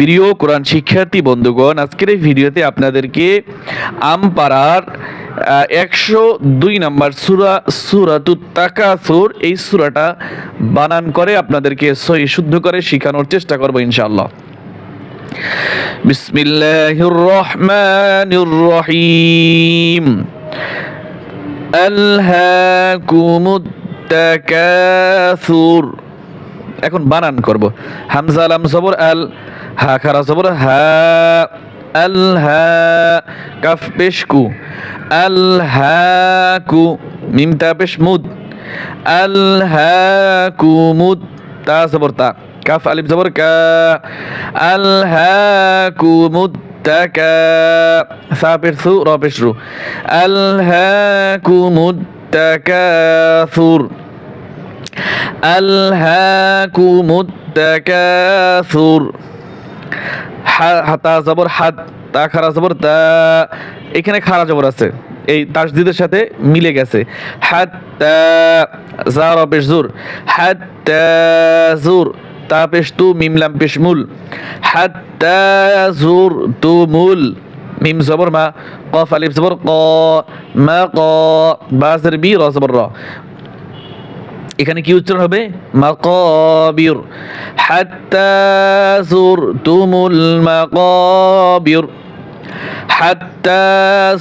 প্রিয় কোরআন শিক্ষার্থী বন্ধুগণ, আজকের এই ভিডিওতে আপনাদেরকে আমপাড়ার একশো দুই নম্বর সুরা সুরাতুত তাকাসুর, এই সুরাটা বানান করে আপনাদেরকে সহি শুদ্ধ করে শেখানোর চেষ্টা করব ইনশাআল্লাহ। বিসমিল্লাহির রহমানির রহিম। আলহাকুমুত তাকাসুর। এখন বানান করব। হামজা লাম জবর আল হা খারা জবর হা আল হা কাফ পেশ কু আল হা কু মিম তা পেশ মুদ আল হা কু মুদ তা জবর তা কাফ আলিফ জবর কা আল হা কু মুদ তাকা সা পেশ সু র পেশ রু আল হা কু মুদ তাকাসুর ألهاكم التكاثر হাতা জবর, হাত, তা, খারা জবর, তা, এখানে খারা জবর আছে। এই তাসদিদের সাথে মিলে গেছে। হাত জার পেশ জুর। হাত জুর, তা, পেশ, তু মিমলাম পেশ, মুল। হাত জুর, তু, মুল। মিম, জবর, মা, কফ, আলিফ, জবর, ক, মা, ক বাজের বি, র, জবর, র। এখানে কি উচ্চারণ হবে মাকাবির হাত্তা যুরতুমুল মাকাবির হাত্তা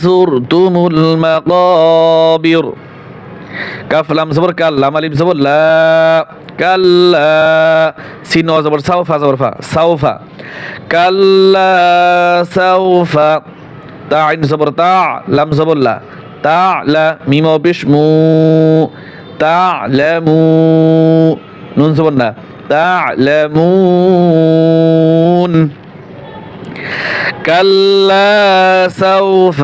যুরতুমুল মাকাবির কাফ লাম জবর কাল লাম আলিফ জবর লা কাল্লা সিন ওয়া জবর সাউফা জবর ফা সাউফা কাল্লা সাউফা তা আইন জবর তা লাম জবর লা তা লা মিম ও পেশ মু تعلمون نون سبنا تعلمون كلا سوف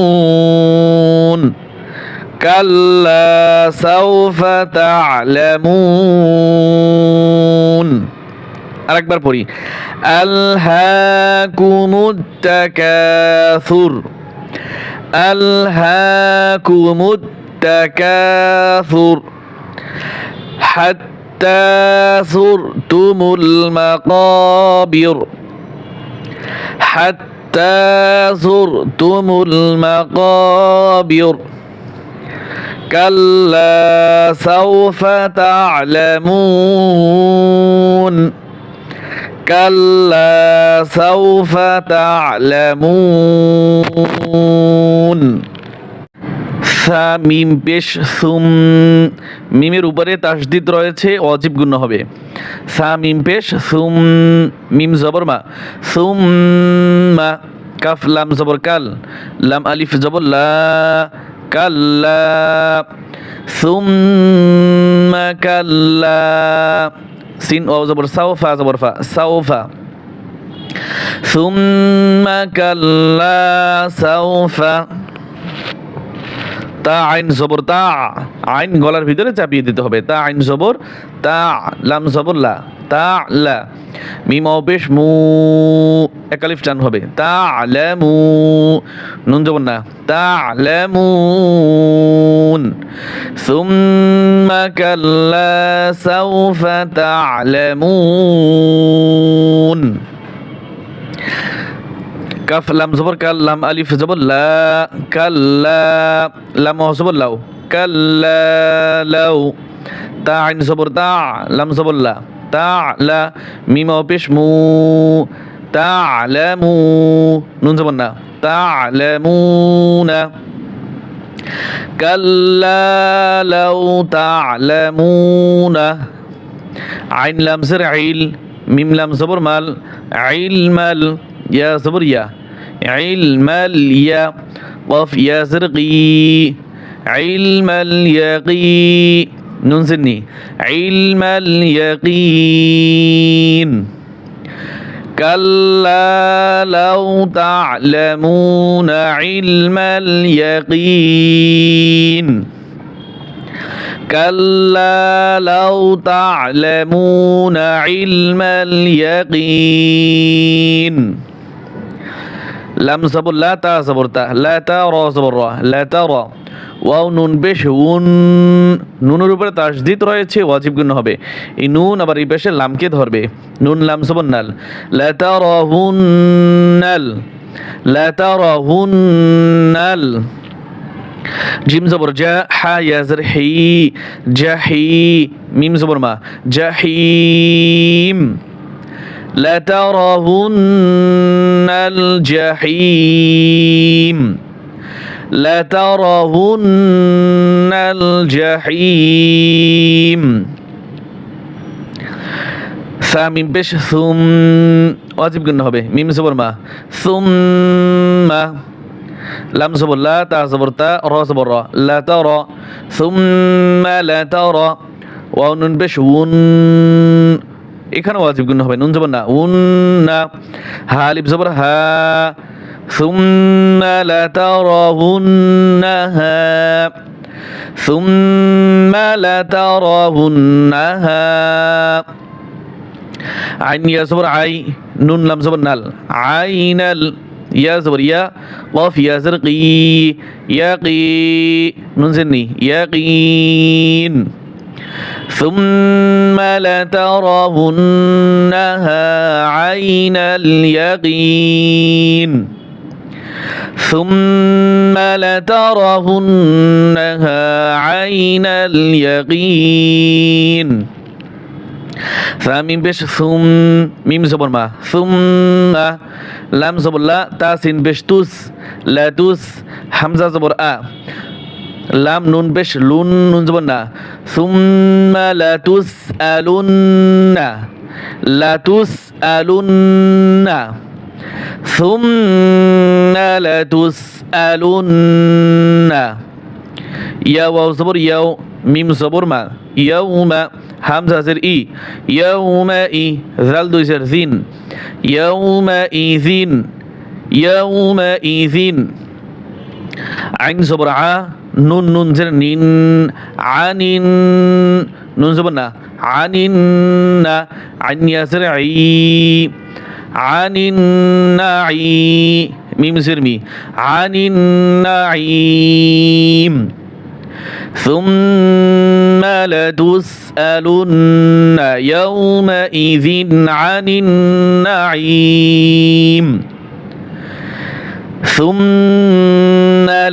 تعلمون كلا سوف تعلمون আরেকবার পড়ি আলহাকুমুত তাকাসুর আলহাকুমুত التكاثر حتى زرتم المقابر حتى زرتم المقابر. كلا سوف تعلمون كلا سوف تعلمون. সা মিম পেশ সুম মিমের উপরে তাসদিদ রয়েছে অজীব গুণ হবে সা মিম পেশ সুম মিম জবর মা সুম মা কাফ লাম জবর কাল লাম আলিফ জবর লা কাল্লা সুম কাল্লা সিন ও জবর সাউফা জবর ফা সাউফা ثم كلا سوف তা আইন জবর তা, আইন গলার ভিতরে চাপিয়ে দিতে হবে। তা আইন জবর, তা লাম জবর লা, তা লা, মিম পেশ মু, একালিফ টান হবে। তা আলামু নুন জবর না, তা আলামুন সুম্মা কাল্লা সাউফা তা'লামুন। কাফ লাম, জবর, কাল, লাম, আলিফ, জবর, লা কাল্লা লাম জবর, লাউ কাল্লা লাউ, তা, আইন, জবর, তা, লাম, জবর, লা, তা, লা, মিম পেশ, মু, তা আলামু নুন, জবর, না, তা আলামুনা কাল্লা লাউ তা'লামুনা আইন, লাম, জের, আইল, মিম, লাম, জবর, মাল, আইল, মাল يا صبر يا علم اليا. قف يا زرقي. علم اليقي. نون سني علم اليقين. كلا لو تعلمون علم اليقين. كلا لو تعلمون علم اليقين. লাম জবর, লা তা জবর তা, লা তা র জবর র, লা তা র। ওয়াও নুন বেশ উন। নুনের উপরে তাসদিদ রয়েছে, ওয়াজিব গুণ হবে। এই নুন আবার এই পেশে লামকে ধরবে। নুন, লাম, জবর, নাল। লা তা র হুন, নাল। লা তা র হুন, নাল। জিম, জবর, জা, হা ইয়াজর হি জাহি মিম, জবর, মা জাহিম لترهن الجحيم لترهن الجحيم فمن بش ثم واجب قلنا হবে মিম জবর মা ثم লাম জবর লা তা জবর তা র জবর র লা তারা ثم لا ترى ওয়াও নুন বেশ উন এখানে ওয়াজিব গুণ হবে নুন জবর না উন না হা আলিফ জবর হা ثم لترونها ثم لترونها عين يا زبر عي نون لم زبر نال عين ال يا زبر يا قاف يا زرقي يقي نون زني يقين ثم لترونها عين اليقين ثم لترهنها عين اليقين فمن بش ثم ميم زبر ما ثم لام زبر لا تاسين بش توس لا توس حمزة زبر آ লাম নুন বেশ, লুন নুন জবর না। সুম্মা লাতুস আলুন্না লাতুস আলুন্না সুম্মা লাতুস আলুন্না ইয়া ওয়াও জবর, ইয়াও মিম জবর মা। ইয়াউমা হামজা জের ই। ইয়াউমা ই জাল দুই জের জিন। ইয়াউমা ইজিন ইয়াউমা ইজিন আইন জবর আ নুন নুন জের নিন আনিন নুন জবর না আনিন না আইন ইয়াসের আই আনিন নাঈ মিম জের মি আনিন নাঈম ثم لتسألن يومئذ عن النعيم ثم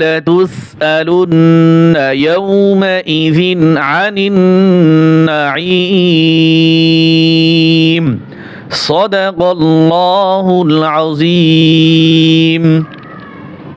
لتسألن يومئذ عن النعيم. صدق الله العظيم.